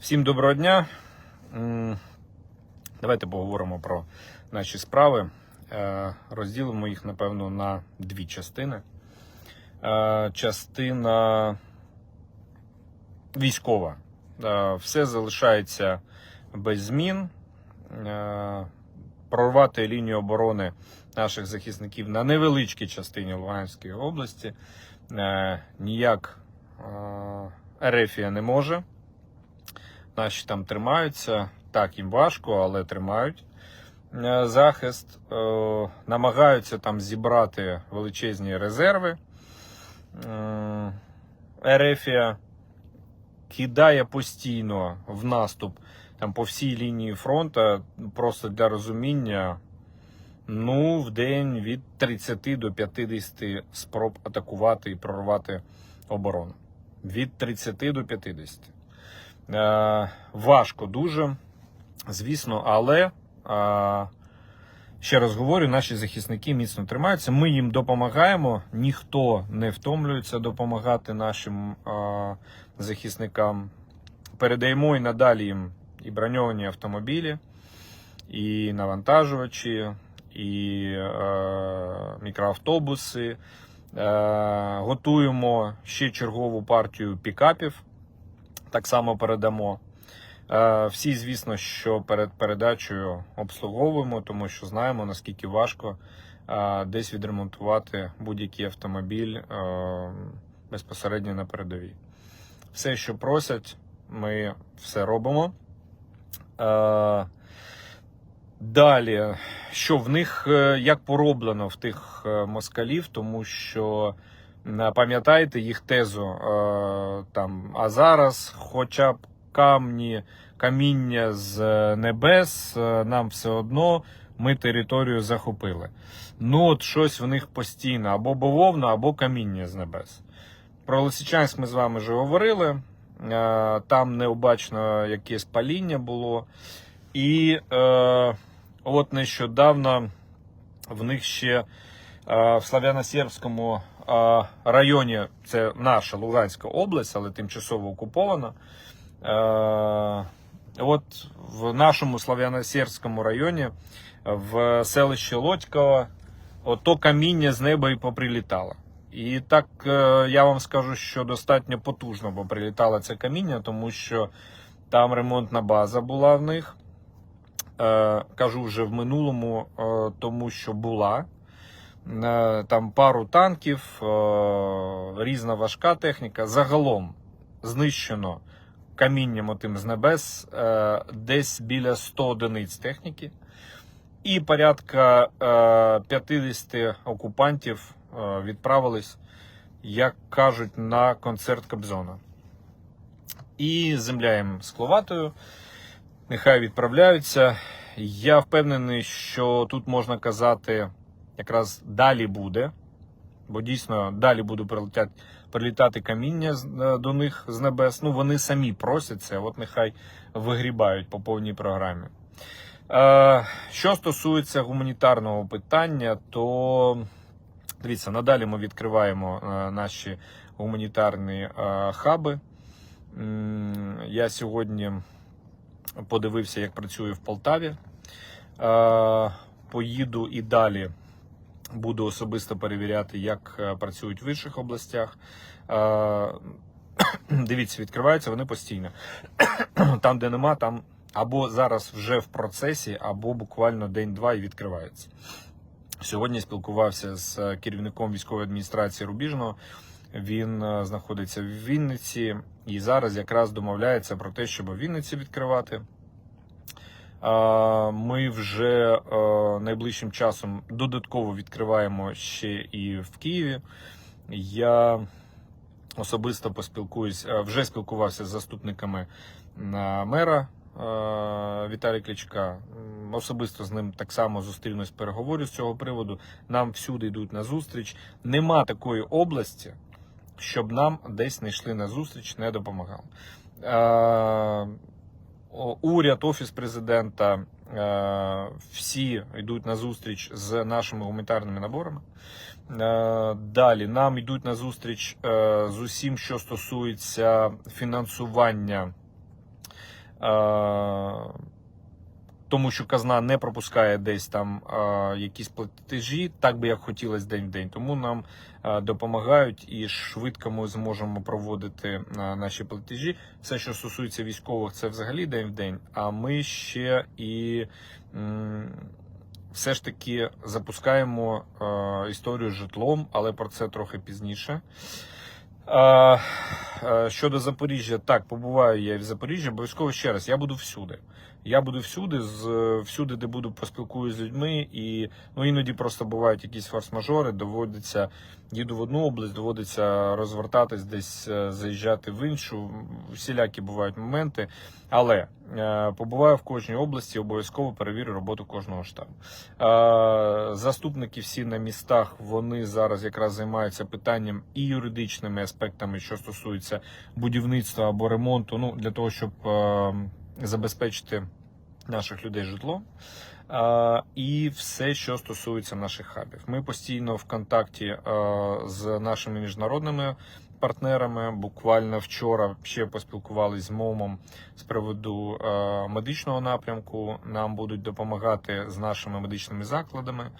Всім доброго дня. Давайте поговоримо про наші справи. Е, Розділимо їх, напевно, на дві частини. Е, Частина військова. Е, Все залишається без змін. Прорвати лінію оборони наших захисників на невеличкій частині Луганської області ніяк Ерефія не може. Наші там тримаються. Так, їм важко, але тримають е, захист. Е, Намагаються там зібрати величезні резерви. Е, Ерефія кидає постійно в наступ там по всій лінії фронту, просто для розуміння. Ну, в день від 30 до 50 спроб атакувати і прорвати оборону. Від 30 до 50. Е, важко дуже, звісно, але е, ще раз говорю, наші захисники міцно тримаються. Ми їм допомагаємо. Ніхто не втомлюється допомагати нашим е, захисникам. Передаємо і надалі їм і броньовані автомобілі, і навантажувачі, і мікроавтобуси. Готуємо ще чергову партію пікапів так само передамо. Е, Всі, звісно, що перед передачею обслуговуємо, тому що знаємо, наскільки важко е, десь відремонтувати будь-який автомобіль е, безпосередньо на передовій. Все, що просять, ми все робимо. Далі, що в них як пороблено в тих москалів, тому що Пам'ятаєте їх тезу е, там, а зараз, хоча б камні, каміння з небес, е, нам все одно ми територію захопили. Ну, от щось в них постійно або бавовна, або каміння з небес. Про Лисичанськ ми з вами вже говорили. Е, Там необачно якесь паління було. І е, от нещодавно в них ще е, в Слав'яно-Сербському е, районі, це наша Луганська область, але тимчасово окупована. Е, От в нашому Слав'яно-Сербському районі, в селищі Лодьково, ото каміння з неба і поприлітало. І так е, я вам скажу, що достатньо потужно поприлітало це каміння, тому що там ремонтна база була в них. Е, Кажу вже в минулому, тому що була. Е, Там пару танків, е, різна важка техніка. Загалом знищено камінням отим з небес е, десь біля 100 одиниць техніки. І порядка е, 50 окупантів відправились, як кажуть, на концерт Кобзона. І земля їм скловатою. Нехай відправляються. Я впевнений, що тут можна казати, якраз далі буде, бо дійсно далі буде прилетати, прилітати каміння е, до них з небес. Ну, вони самі просять це, от нехай вигрібають по повній програмі. Е, Що стосується гуманітарного питання, то дивіться, надалі ми відкриваємо е, наші гуманітарні е, хаби. Я сьогодні подивився, як працює в Полтаві. Поїду і далі буду особисто перевіряти, як е, працюють в інших областях. Е, Дивіться, відкриваються вони постійно. Там, де нема, там або зараз вже в процесі, або буквально день-два і відкриваються. Сьогодні спілкувався з е, керівником військової адміністрації Рубіжного. Він знаходиться в Вінниці і зараз якраз домовляється про те, щоб в Вінниці відкривати. Ми вже е, найближчим часом додатково відкриваємо ще і в Києві. Я особисто поспілкуюсь, е, вже спілкувався з заступниками е, мера Віталія Кличка. Особисто з ним так само зустрінусь, переговорю з цього приводу. Нам всюди йдуть на зустріч. Нема такої області, щоб нам десь не йшли на зустріч, не допомагали. Уряд, офіс президента, е, всі йдуть на зустріч з нашими гуманітарними наборами. Е, Далі нам йдуть на зустріч е, з усім, що стосується фінансування тому що казна не пропускає десь там е, якісь платежі, так би як хотілося день в день. Тому нам е, допомагають і швидко ми зможемо проводити е, наші платежі. Все, що стосується військових, це взагалі день в день. А ми ще і м, все ж таки запускаємо е, історію з житлом, але про це трохи пізніше. Е, е, Щодо Запоріжжя, так, побуваю я і в Запоріжжі, обов'язково ще раз, я буду всюди. Я буду всюди, з всюди, де буду поспілкуюсь з людьми, і ну іноді просто бувають якісь форс-мажори, доводиться їду в одну область, доводиться розвертатись, десь е, заїжджати в іншу. Всілякі бувають моменти. Але е, побуваю в кожній області, обов'язково перевірю роботу кожного штабу. Е, заступники всі на містах вони зараз якраз займаються питанням і юридичними аспектами, що стосується будівництва або ремонту. Ну для того, щоб е, забезпечити наших людей житло. Е, і все, що стосується наших хабів. Ми постійно в контакті е, з нашими міжнародними партнерами. Буквально вчора ще поспілкувалися з МОМом з приводу медичного напрямку. Нам будуть допомагати з нашими медичними закладами.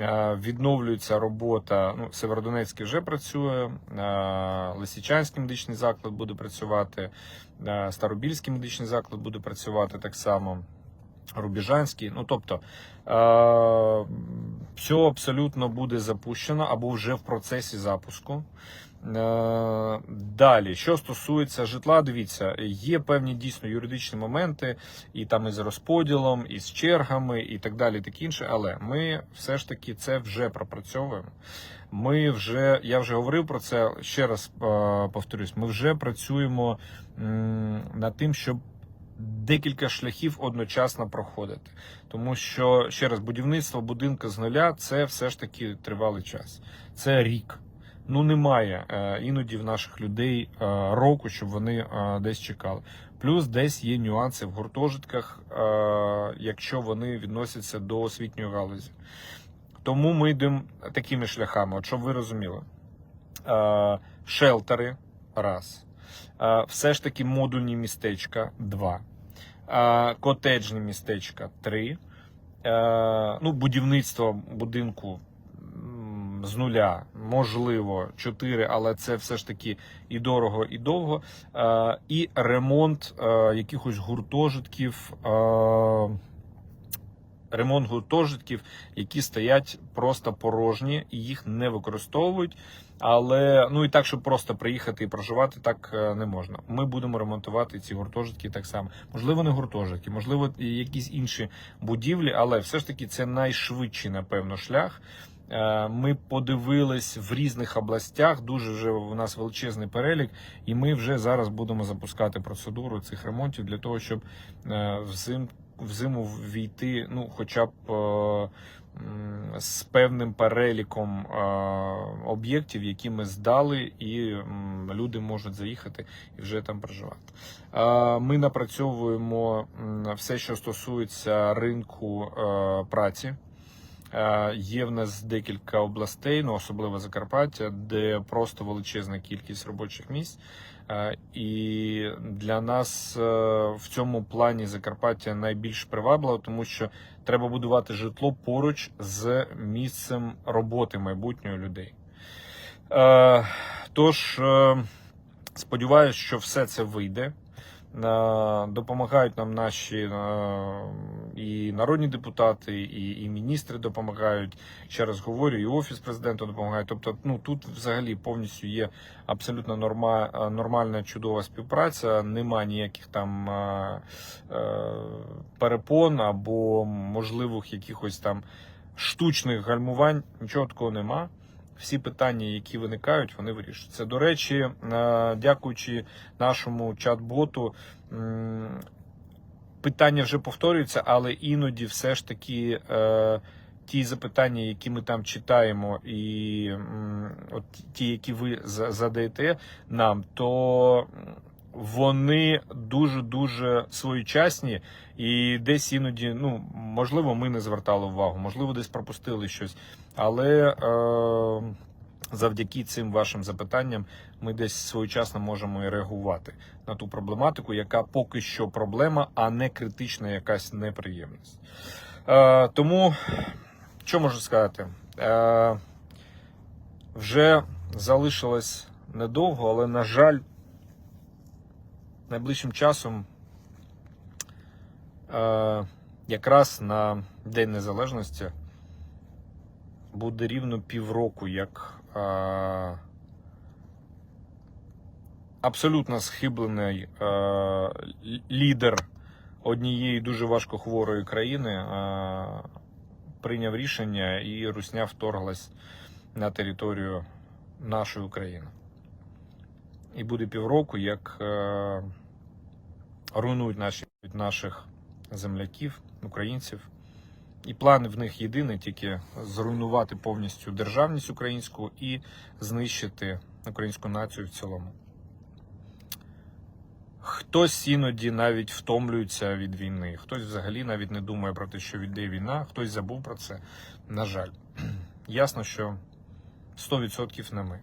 Е, Відновлюється робота. Ну, Северодонецький вже працює, е, Лисичанський медичний заклад буде працювати, е, Старобільський медичний заклад буде працювати так само. Рубіжанський. Ну тобто все абсолютно буде запущено або вже в процесі запуску. Е, Далі, що стосується житла, дивіться, є певні дійсно юридичні моменти, і там із розподілом, і з чергами, і так далі, так інше. Але ми все ж таки це вже пропрацьовуємо. Ми вже я вже говорив про це ще раз е, повторюсь. Ми вже працюємо над тим, щоб декілька шляхів одночасно проходити. Тому що ще раз будівництво будинку з нуля це все ж таки тривалий час. Це рік. Ну немає е, іноді в наших людей е, року, щоб вони е, десь чекали. Плюс десь є нюанси в гуртожитках, якщо вони відносяться до освітньої галузі. Тому ми йдемо такими шляхами, от щоб ви розуміли. Шелтери раз. Все ж таки модульні містечка два. Котеджні містечка три. Ну, будівництво будинку з нуля, можливо, 4, але це все ж таки і дорого, і довго. Е, і ремонт е, якихось гуртожитків. Е, Ремонт гуртожитків, які стоять просто порожні і їх не використовують. Але ну і так, щоб просто приїхати і проживати, так е, не можна. Ми будемо ремонтувати ці гуртожитки так само. Можливо, не гуртожитки, можливо, якісь інші будівлі, але все ж таки це найшвидший, напевно, шлях. Е, Ми подивились в різних областях. Дуже вже у нас величезний перелік, і ми вже зараз будемо запускати процедуру цих ремонтів для того, щоб е, взим, взиму війти, ну, хоча б. е, З певним переліком об'єктів, які ми здали, і люди можуть заїхати і вже там проживати. Ми напрацьовуємо все, що стосується ринку праці. Е, Є в нас декілька областей, ну особливо Закарпаття, де просто величезна кількість робочих місць. Е, І для нас е, в цьому плані Закарпаття найбільш привабливо, тому що треба будувати житло поруч з місцем роботи майбутнього людей. Тож сподіваюся, що все це вийде. Допомагають нам наші е, і народні депутати, і, і міністри допомагають. Ще раз говорю, і офіс президента допомагає. Тобто, ну тут взагалі повністю є абсолютно норма, е, нормальна чудова співпраця. Нема ніяких там е, перепон або можливих якихось там штучних гальмувань. Нічого такого нема. Всі питання, які виникають, вони вирішуються. До речі, е, дякуючи нашому чат-боту, питання вже повторюються, але іноді все ж таки е, ті запитання, які ми там читаємо, і от ті, які ви задаєте нам, то вони дуже дуже своєчасні, і десь іноді, ну можливо, ми не звертали увагу, можливо, десь пропустили щось. Але е, завдяки цим вашим запитанням ми десь своєчасно можемо і реагувати на ту проблематику, яка поки що проблема, а не критична якась неприємність. Е, тому, що можу сказати? Е, вже залишилось недовго, але, на жаль, найближчим часом, е, якраз на День Незалежності, буде рівно півроку, як е, абсолютно схиблений е, лідер однієї дуже важкохворої країни е, прийняв рішення і Русня вторглась на територію нашої України. І буде півроку, як е, руйнують наші, наших земляків, українців. І план в них єдиний тільки зруйнувати повністю державність українську і знищити українську націю в цілому. Хтось іноді навіть втомлюється від війни, хтось взагалі навіть не думає про те, що йде війна, хтось забув про це. На жаль, ясно, що 100% не ми.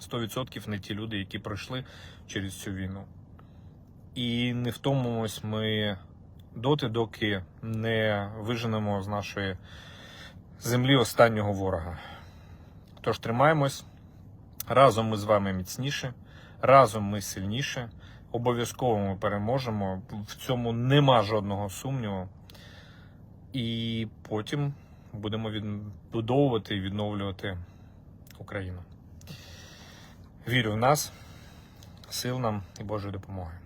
100% не ті люди, які пройшли через цю війну. І не втомимось ми доти, доки не виженемо з нашої землі останнього ворога. Тож тримаємось. Разом ми з вами міцніше, разом ми сильніше. Обов'язково ми переможемо. В цьому нема жодного сумніву. І потім будемо відбудовувати і відновлювати Україну. Вірю в нас, сил нам і Божої допомоги.